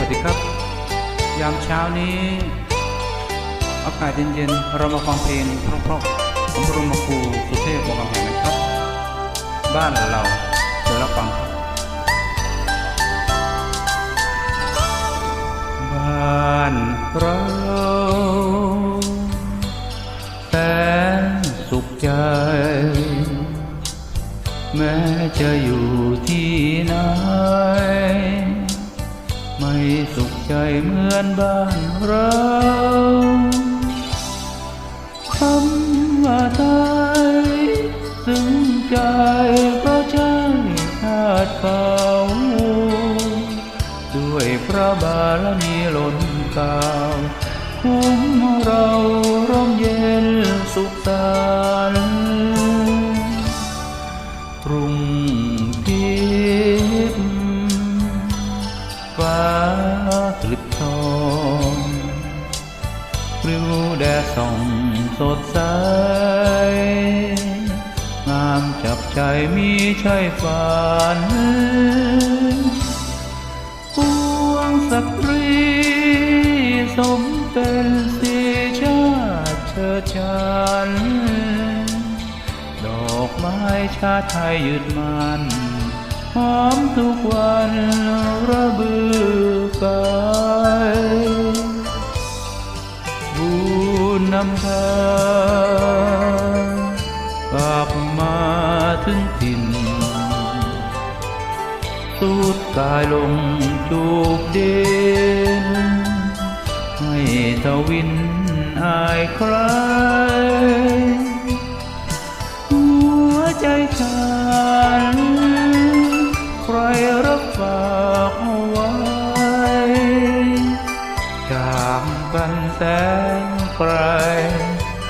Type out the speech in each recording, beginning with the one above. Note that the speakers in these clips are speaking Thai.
วัสดีครับ ยามเช้านี้อากาศเย็นๆ เรามาฟังเพลงเพราะๆของบรมครูสุเทพวงศ์กำแหงนะครับ บ้านเราเดี๋ยวเราฟังครับบ้านเราแสนสุขใจ แม้จะอยู่ที่ มือนบ้านเราคำว่าไทยซึ้งใจเพราะใช่ชาติเขาด้วยพระบารมีล้นกาวคุ้มเราร่มเย็นสุขส ส่องสดใส งามจับใจมีใช่ฝันปวงสตรีสมเป็นสีชาติเชิดชัน ดอกไม้ชาติไทยยืดมันหอมทุกวันระบือกา นำทางกลับมาถึงถิ่นสุดกายลงจูบดิน ให้ทวินอายใคร หัวใจฉัน ใครรับฝากเอาไว้จากกันแสน ไกล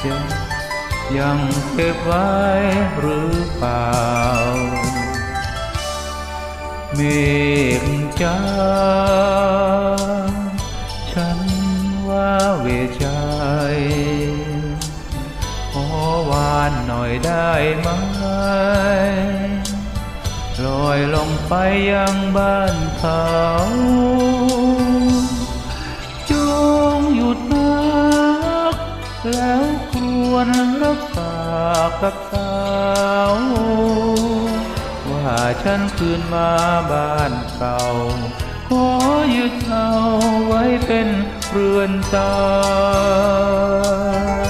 จะยังเก็บไว้หรือเปล่า เมฆจ้าฉันว่าเวใจขอวานหน่อยได้ไหมลอยลงไปยังบ้านเขา แล้วครวญรักษากับสาวว่าฉันคืนมาบ้านเก่า ขอยึดเอาไว้เป็นเรือนจำ